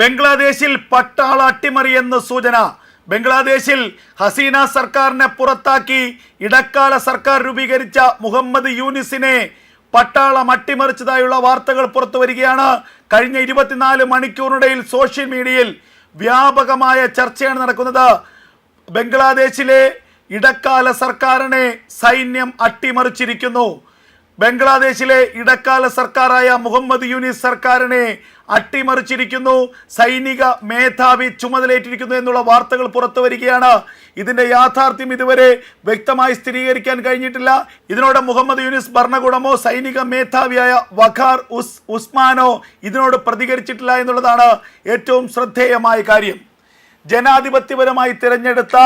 ബംഗ്ലാദേശിൽ പട്ടാള അട്ടിമറി എന്ന് സൂചന. ബംഗ്ലാദേശിൽ ഹസീന സർക്കാരിനെ പുറത്താക്കി ഇടക്കാല സർക്കാർ രൂപീകരിച്ച മുഹമ്മദ് യൂനിസിനെ പട്ടാളം അട്ടിമറിച്ചതായുള്ള വാർത്തകൾ പുറത്തു വരികയാണ്. കഴിഞ്ഞ ഇരുപത്തിനാല് മണിക്കൂറിനിടയിൽ സോഷ്യൽ മീഡിയയിൽ വ്യാപകമായ ചർച്ചയാണ് നടക്കുന്നത്. ബംഗ്ലാദേശിലെ ഇടക്കാല സർക്കാരിനെ സൈന്യം അട്ടിമറിച്ചിരിക്കുന്നു. ബംഗ്ലാദേശിലെ ഇടക്കാല സർക്കാരായ മുഹമ്മദ് യൂനിസ് സർക്കാരിനെ അട്ടിമറിച്ചിരിക്കുന്നു. സൈനിക മേധാവി ചുമതലയേറ്റിരിക്കുന്നു എന്നുള്ള വാർത്തകൾ പുറത്തു വരികയാണ്. ഇതിന്റെ യാഥാർത്ഥ്യം ഇതുവരെ വ്യക്തമായി സ്ഥിരീകരിക്കാൻ കഴിഞ്ഞിട്ടില്ല. ഇതിനോട് മുഹമ്മദ് യൂനിസ് ഭരണകൂടമോ സൈനിക മേധാവിയായ വഖാർ ഉസ് ഉസ്മാനോ ഇതിനോട് പ്രതികരിച്ചിട്ടില്ല എന്നുള്ളതാണ് ഏറ്റവും ശ്രദ്ധേയമായ കാര്യം. ജനാധിപത്യപരമായി തിരഞ്ഞെടുത്ത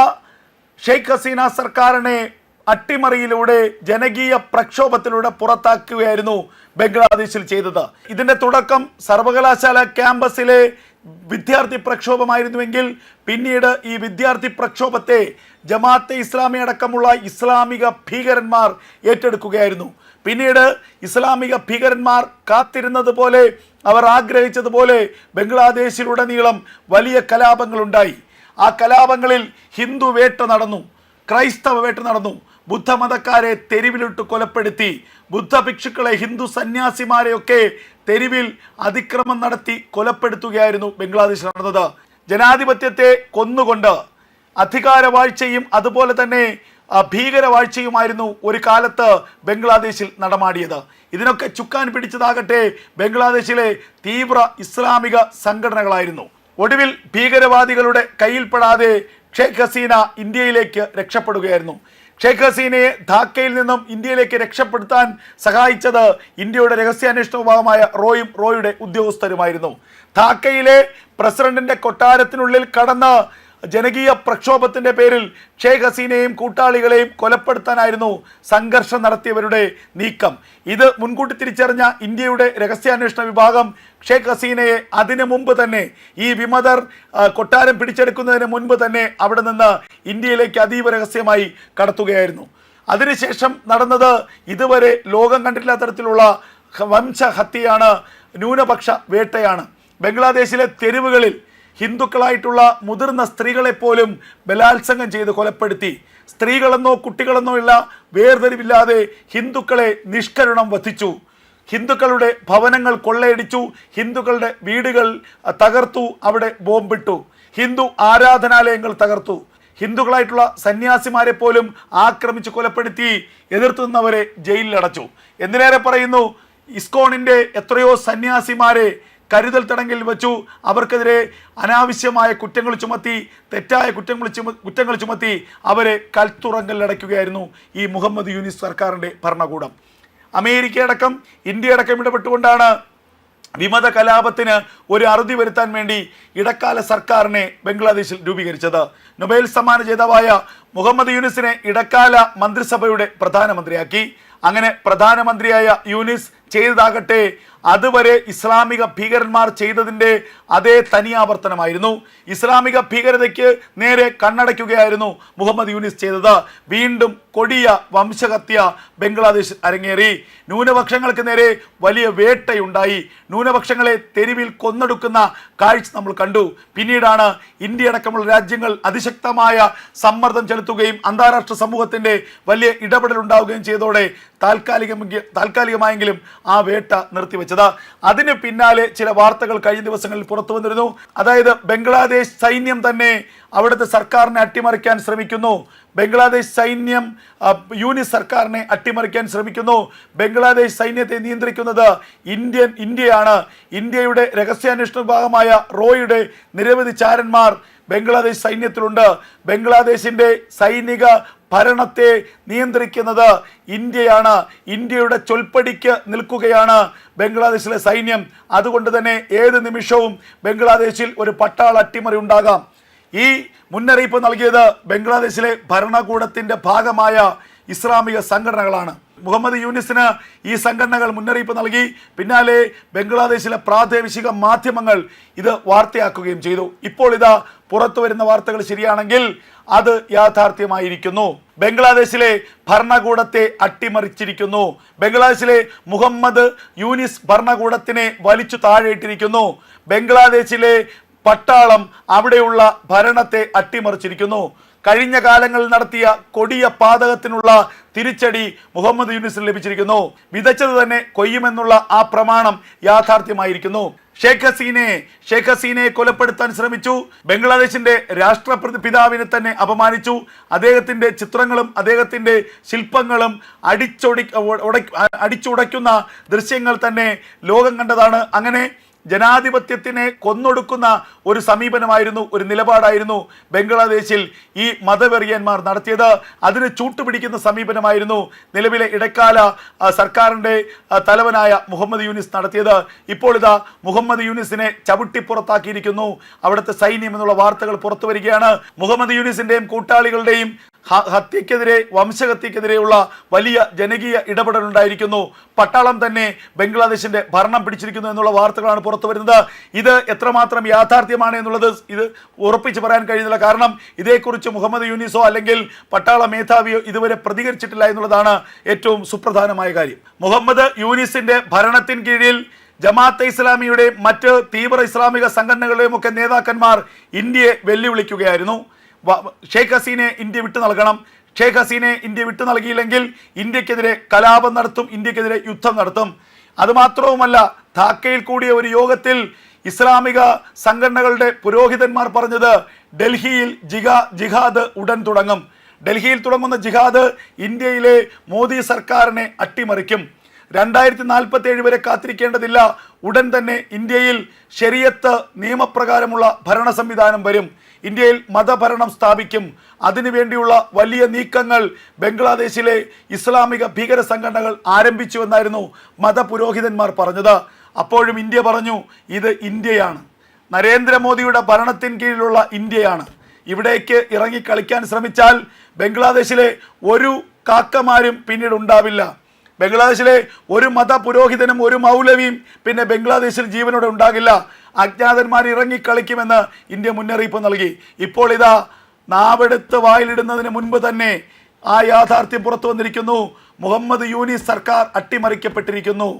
ഷെയ്ഖ് ഹസീന സർക്കാരിനെ അട്ടിമറിയിലൂടെ ജനകീയ പ്രക്ഷോഭത്തിലൂടെ പുറത്താക്കുകയായിരുന്നു ബംഗ്ലാദേശിൽ ചെയ്തത്. ഇതിന്റെ തുടക്കം സർവകലാശാല ക്യാമ്പസിലെ വിദ്യാർത്ഥി പ്രക്ഷോഭമായിരുന്നുവെങ്കിൽ പിന്നീട് ഈ വിദ്യാർത്ഥി പ്രക്ഷോഭത്തെ ജമാഅത്തെ ഇസ്ലാമി അടക്കമുള്ള ഇസ്ലാമിക ഭീകരന്മാർ ഏറ്റെടുക്കുകയായിരുന്നു. പിന്നീട് ഇസ്ലാമിക ഭീകരന്മാർ കാത്തിരുന്നത് പോലെ അവർ ആഗ്രഹിച്ചതുപോലെ ബംഗ്ലാദേശിലുടനീളം വലിയ കലാപങ്ങളുണ്ടായി. ആ കലാപങ്ങളിൽ ഹിന്ദു വേട്ട നടന്നു ക്രൈസ്തവ വേട്ട നടന്നു. ബുദ്ധമതക്കാരെ തെരുവിലിട്ട് കൊലപ്പെടുത്തി. ബുദ്ധഭിക്ഷുക്കളെ ഹിന്ദു സന്യാസിമാരെയൊക്കെ തെരുവിൽ അതിക്രമം നടത്തി കൊലപ്പെടുത്തുകയായിരുന്നു ബംഗ്ലാദേശ് നടന്നത്. ജനാധിപത്യത്തെ കൊന്നുകൊണ്ട് അധികാരവാഴ്ചയും അതുപോലെ തന്നെ ഭീകരവാഴ്ചയുമായിരുന്നു ഒരു കാലത്ത് ബംഗ്ലാദേശിൽ നടമാടിയത്. ഇതിനൊക്കെ ചുക്കാൻ പിടിച്ചതാകട്ടെ ബംഗ്ലാദേശിലെ തീവ്ര ഇസ്ലാമിക സംഘടനകളായിരുന്നു. ഒടുവിൽ ഭീകരവാദികളുടെ കയ്യിൽപ്പെടാതെ ഷെയ്ഖ് ഹസീന ഇന്ത്യയിലേക്ക് രക്ഷപ്പെടുകയായിരുന്നു. ഷെയ്ഖ് ഹസീനയെ ധാക്കയിൽ നിന്നും ഇന്ത്യയിലേക്ക് രക്ഷപ്പെടുത്താൻ സഹായിച്ചത് ഇന്ത്യയുടെ രഹസ്യാന്വേഷണ വിഭാഗമായ റോയും റോയുടെ ഉദ്യോഗസ്ഥരുമായിരുന്നു. ധാക്കയിലെ പ്രസിഡന്റിന്റെ കൊട്ടാരത്തിനുള്ളിൽ കടന്ന് ജനകീയ പ്രക്ഷോഭത്തിന്റെ പേരിൽ ഷേഖ് ഹസീനയും കൂട്ടാളികളെയും കൊലപ്പെടുത്താനായിരുന്നു സംഘർഷം നടത്തിയവരുടെ നീക്കം. ഇത് മുൻകൂട്ടി തിരിച്ചറിഞ്ഞ ഇന്ത്യയുടെ രഹസ്യാന്വേഷണ വിഭാഗം ഷേഖ് ഹസീനയെ അതിനു മുമ്പ് തന്നെ ഈ വിമതർ കൊട്ടാരം പിടിച്ചെടുക്കുന്നതിന് മുൻപ് തന്നെ അവിടെ നിന്ന് ഇന്ത്യയിലേക്ക് അതീവ രഹസ്യമായി കടത്തുകയായിരുന്നു. അതിനുശേഷം നടന്നത് ഇതുവരെ ലോകം കണ്ടിട്ടില്ലാത്ത തരത്തിലുള്ള വംശഹത്യയാണ് ന്യൂനപക്ഷ വേട്ടയാണ്. ബംഗ്ലാദേശിലെ തെരുവുകളിൽ ഹിന്ദുക്കളായിട്ടുള്ള മുതിർന്ന സ്ത്രീകളെ പോലും ബലാത്സംഗം ചെയ്ത് കൊലപ്പെടുത്തി. സ്ത്രീകളെന്നോ കുട്ടികളെന്നോ ഉള്ള വേർതിരിവില്ലാതെ ഹിന്ദുക്കളെ നിഷ്കരുണം വധിച്ചു. ഹിന്ദുക്കളുടെ ഭവനങ്ങൾ കൊള്ളയടിച്ചു. ഹിന്ദുക്കളുടെ വീടുകൾ തകർത്തു. അവിടെ ബോംബിട്ടു. ഹിന്ദു ആരാധനാലയങ്ങൾ തകർത്തു. ഹിന്ദുക്കളായിട്ടുള്ള സന്യാസിമാരെ പോലും ആക്രമിച്ച് കൊലപ്പെടുത്തി എതിർത്തു നിന്നവരെ ജയിലിലടച്ചു. എന്തിനേറെ പറയുന്നു? ഇസ്കോണിന്റെ എത്രയോ സന്യാസിമാരെ കരുതൽ തടങ്കിൽ വെച്ചു. അവർക്കെതിരെ അനാവശ്യമായ കുറ്റങ്ങൾ ചുമത്തി തെറ്റായ കുറ്റങ്ങൾ ചുമ കുറ്റങ്ങൾ ചുമത്തി അവരെ കൽത്തുറങ്കലിലടയ്ക്കുകയായിരുന്നു ഈ മുഹമ്മദ് യൂനിസ് സർക്കാരിന്റെ ഭരണകൂടം. അമേരിക്കയടക്കം ഇന്ത്യയടക്കം ഇടപെട്ടുകൊണ്ടാണ് വിമത കലാപത്തിന് ഒരു അറുതി വരുത്താൻ വേണ്ടി ഇടക്കാല സർക്കാരിനെ ബംഗ്ലാദേശിൽ രൂപീകരിച്ചത്. നൊബേൽ സമ്മാന ജേതാവായ മുഹമ്മദ് യൂനിസിനെ ഇടക്കാല മന്ത്രിസഭയുടെ പ്രധാനമന്ത്രിയാക്കി. അങ്ങനെ പ്രധാനമന്ത്രിയായ യൂനിസ് ചെയ്തതാകട്ടെ അതുവരെ ഇസ്ലാമിക ഭീകരന്മാർ ചെയ്തതിന്റെ അതേ തനിയാവർത്തനമായിരുന്നു ഇസ്ലാമിക ഭീകരതയ്ക്ക് നേരെ കണ്ണടയ്ക്കുകയായിരുന്നു മുഹമ്മദ് യൂനിസ് ചെയ്തത്. വീണ്ടും കൊടിയ വംശഹത്യ ബംഗ്ലാദേശ് അരങ്ങേറി. ന്യൂനപക്ഷങ്ങൾക്ക് നേരെ വലിയ വേട്ടയുണ്ടായി. ന്യൂനപക്ഷങ്ങളെ തെരുവിൽ കൊന്നെടുക്കുന്ന കാഴ്ച നമ്മൾ കണ്ടു. പിന്നീടാണ് ഇന്ത്യ അടക്കമുള്ള രാജ്യങ്ങൾ അതിശക്തമായ സമ്മർദ്ദം ചെലുത്തുകയും അന്താരാഷ്ട്ര സമൂഹത്തിന്റെ വലിയ ഇടപെടൽ ഉണ്ടാവുകയും ചെയ്തതോടെ താൽക്കാലികമെങ്കിൽ താൽക്കാലികമായെങ്കിലും ആ വേട്ട നിർത്തിവെച്ചത്. അതിന് പിന്നാലെ ചില വാർത്തകൾ കഴിഞ്ഞ ദിവസങ്ങളിൽ പുറത്തു വന്നിരുന്നു. അതായത് ബംഗ്ലാദേശ് സൈന്യം തന്നെ അവിടുത്തെ സർക്കാരിനെ അട്ടിമറിക്കാൻ ശ്രമിക്കുന്നു. ബംഗ്ലാദേശ് സൈന്യം യൂണിസ് സർക്കാരിനെ അട്ടിമറിക്കാൻ ശ്രമിക്കുന്നു. ബംഗ്ലാദേശ് സൈന്യത്തെ നിയന്ത്രിക്കുന്നത് ഇന്ത്യൻ ഇന്ത്യയാണ്. ഇന്ത്യയുടെ രഹസ്യാന്വേഷണ വിഭാഗമായ റോയുടെ നിരവധി ചാരന്മാർ ബംഗ്ലാദേശ് സൈന്യത്തിലുണ്ട്. ബംഗ്ലാദേശിന്റെ സൈനിക ഭരണത്തെ നിയന്ത്രിക്കുന്നത് ഇന്ത്യയാണ്. ഇന്ത്യയുടെ ചൊൽപ്പടിക്ക് നിൽക്കുകയാണ് ബംഗ്ലാദേശിലെ സൈന്യം. അതുകൊണ്ട് തന്നെ ഏത് നിമിഷവും ബംഗ്ലാദേശിൽ ഒരു പട്ടാള അട്ടിമറി ഉണ്ടാകാം. ഈ മുന്നറിയിപ്പ് നൽകിയത് ബംഗ്ലാദേശിലെ ഭരണകൂടത്തിന്റെ ഭാഗമായ ഇസ്ലാമിക സംഘടനകളാണ്. മുഹമ്മദ് യൂനിസിന് ഈ സംഘടനകൾ മുന്നറിയിപ്പ് നൽകി. പിന്നാലെ ബംഗ്ലാദേശിലെ പ്രാദേശിക മാധ്യമങ്ങൾ ഇത് വാർത്തയാക്കുകയും ചെയ്തു. ഇപ്പോൾ ഇതാ പുറത്തു വരുന്ന വാർത്തകൾ ശരിയാണെങ്കിൽ അത് യാഥാർത്ഥ്യമായിരിക്കുന്നു. ബംഗ്ലാദേശിലെ ഭരണകൂടത്തെ അട്ടിമറിച്ചിരിക്കുന്നു. ബംഗ്ലാദേശിലെ മുഹമ്മദ് യൂനിസ് ഭരണകൂടത്തിനെ വലിച്ചു താഴെയിട്ടിരിക്കുന്നു. ബംഗ്ലാദേശിലെ പട്ടാളം അവിടെയുള്ള ഭരണത്തെ അട്ടിമറിച്ചിരിക്കുന്നു. കഴിഞ്ഞ കാലങ്ങളിൽ നടത്തിയ കൊടിയ പാതകത്തിനുള്ള തിരിച്ചടി മുഹമ്മദ് യൂനിസിന് ലഭിച്ചിരിക്കുന്നു. വിതച്ചത് തന്നെ കൊയ്യുമെന്നുള്ള ആ പ്രമാണം യാഥാർത്ഥ്യമായിരിക്കുന്നു. ഷേഖ് ഹസീനെ ഷേഖ് ഹസീനെ കൊലപ്പെടുത്താൻ ശ്രമിച്ചു. ബംഗ്ലാദേശിന്റെ രാഷ്ട്രപ്രതി പിതാവിനെ തന്നെ അപമാനിച്ചു. അദ്ദേഹത്തിന്റെ ചിത്രങ്ങളും അദ്ദേഹത്തിന്റെ ശില്പങ്ങളും അടിച്ചൊടി അടിച്ചുടയ്ക്കുന്ന ദൃശ്യങ്ങൾ തന്നെ ലോകം കണ്ടതാണ്. അങ്ങനെ ജനാധിപത്യത്തിനെ കൊന്നൊടുക്കുന്ന ഒരു സമീപനമായിരുന്നു ഒരു നിലപാടായിരുന്നു ബംഗ്ലാദേശിൽ ഈ മതവെറിയന്മാർ നടത്തിയത്. അതിന് ചൂട്ടുപിടിക്കുന്ന സമീപനമായിരുന്നു നിലവിലെ ഇടക്കാല സർക്കാരിന്റെ തലവനായ മുഹമ്മദ് യൂനിസ് നടത്തിയത്. ഇപ്പോൾ മുഹമ്മദ് യൂനിസിനെ ചവിട്ടി പുറത്താക്കിയിരിക്കുന്നു. അവിടുത്തെ സൈന്യം എന്നുള്ള വാർത്തകൾ പുറത്തു വരികയാണ്. മുഹമ്മദ് യൂനിസിന്റെയും കൂട്ടാളികളുടെയും ഹത്യക്കെതിരെ വംശഹത്യക്കെതിരെയുള്ള വലിയ ജനകീയ ഇടപെടലുണ്ടായിരിക്കുന്നു. പട്ടാളം തന്നെ ബംഗ്ലാദേശിന്റെ ഭരണം പിടിച്ചിരിക്കുന്നു എന്നുള്ള വാർത്തകളാണ് പുറത്തു വരുന്നത്. ഇത് എത്രമാത്രം യാഥാർത്ഥ്യമാണ് എന്നുള്ളത് ഇത് ഉറപ്പിച്ച് പറയാൻ കഴിയുന്നില്ല. കാരണം ഇതേക്കുറിച്ച് മുഹമ്മദ് യൂനിസോ അല്ലെങ്കിൽ പട്ടാള മേധാവിയോ ഇതുവരെ പ്രതികരിച്ചിട്ടില്ല എന്നുള്ളതാണ് ഏറ്റവും സുപ്രധാനമായ കാര്യം. മുഹമ്മദ് യൂനിസിന്റെ ഭരണത്തിൻ കീഴിൽ ജമാഅത്തെ ഇസ്ലാമിയുടെ മറ്റ് തീവ്ര ഇസ്ലാമിക സംഘടനകളുടെയും ഒക്കെ നേതാക്കന്മാർ ഇന്ത്യയെ വെല്ലുവിളിക്കുകയായിരുന്നു. ഷെയ്ഖ് ഹസീനെ ഇന്ത്യ വിട്ടു നൽകണം. ഷെയ്ഖ് ഹസീനെ ഇന്ത്യ വിട്ടു നൽകിയില്ലെങ്കിൽ ഇന്ത്യക്കെതിരെ കലാപം നടത്തും ഇന്ത്യക്കെതിരെ യുദ്ധം നടത്തും. അതുമാത്രവുമല്ല ധാക്കയിൽ കൂടിയ ഒരു യോഗത്തിൽ ഇസ്ലാമിക സംഘടനകളുടെ പുരോഹിതന്മാർ പറഞ്ഞത് ഡൽഹിയിൽ ജിഹാ ജിഹാദ് ഉടൻ തുടങ്ങും. ഡൽഹിയിൽ തുടങ്ങുന്ന ജിഹാദ് ഇന്ത്യയിലെ മോദി സർക്കാരിനെ അട്ടിമറിക്കും. രണ്ടായിരത്തി നാൽപ്പത്തി ഏഴ് വരെ കാത്തിരിക്കേണ്ടതില്ല. ഉടൻ തന്നെ ഇന്ത്യയിൽ ശരിയത്ത് നിയമപ്രകാരമുള്ള ഭരണ സംവിധാനം വരും. ഇന്ത്യയിൽ മതഭരണം സ്ഥാപിക്കും. അതിനുവേണ്ടിയുള്ള വലിയ നീക്കങ്ങൾ ബംഗ്ലാദേശിലെ ഇസ്ലാമിക ഭീകര സംഘടനകൾ ആരംഭിച്ചുവെന്നായിരുന്നു മതപുരോഹിതന്മാർ പറഞ്ഞത്. അപ്പോഴും ഇന്ത്യ പറഞ്ഞു ഇത് ഇന്ത്യയാണ്. നരേന്ദ്രമോദിയുടെ ഭരണത്തിൻ കീഴിലുള്ള ഇന്ത്യയാണ്. ഇവിടേക്ക് ഇറങ്ങി കളിക്കാൻ ശ്രമിച്ചാൽ ബംഗ്ലാദേശിലെ ഒരു കാക്കമാരും പിന്നീട് ഉണ്ടാവില്ല ബംഗ്ലാദേശിലെ ഒരു മത പുരോഹിതനും ഒരു മൗലവിയും പിന്നെ ബംഗ്ലാദേശിൽ ജീവനോടെ ഉണ്ടാകില്ല. അജ്ഞാതന്മാർ ഇറങ്ങിക്കളിക്കുമെന്ന് ഇന്ത്യ മുന്നറിയിപ്പ് നൽകി. ഇപ്പോൾ ഇതാ നാവെടുത്ത് വായിലിടുന്നതിന് മുൻപ് തന്നെ ആ യാഥാർത്ഥ്യം പുറത്തു വന്നിരിക്കുന്നു. മുഹമ്മദ് യൂനിസ് സർക്കാർ അട്ടിമറിക്കപ്പെട്ടിരിക്കുന്നു.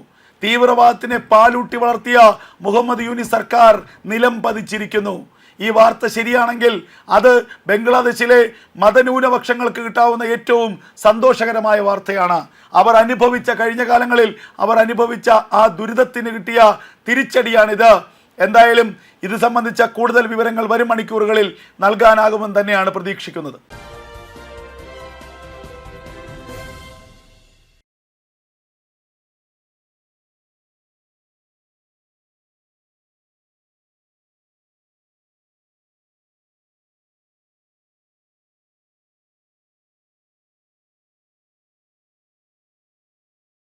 തീവ്രവാദത്തിനെ പാലൂട്ടി വളർത്തിയ മുഹമ്മദ് യൂനിസ് സർക്കാർ നിലം പതിച്ചിരിക്കുന്നു. ഈ വാർത്ത ശരിയാണെങ്കിൽ അത് ബംഗ്ലാദേശിലെ മതന്യൂനപക്ഷങ്ങൾക്ക് കിട്ടാവുന്ന ഏറ്റവും സന്തോഷകരമായ വാർത്തയാണ്. അവർ അനുഭവിച്ച കഴിഞ്ഞ കാലങ്ങളിൽ അവർ അനുഭവിച്ച ആ ദുരിതത്തിന് കിട്ടിയ തിരിച്ചടിയാണിത്. എന്തായാലും ഇത് സംബന്ധിച്ച കൂടുതൽ വിവരങ്ങൾ വരും മണിക്കൂറുകളിൽ നൽകാനാകുമെന്ന് തന്നെയാണ് പ്രതീക്ഷിക്കുന്നത്.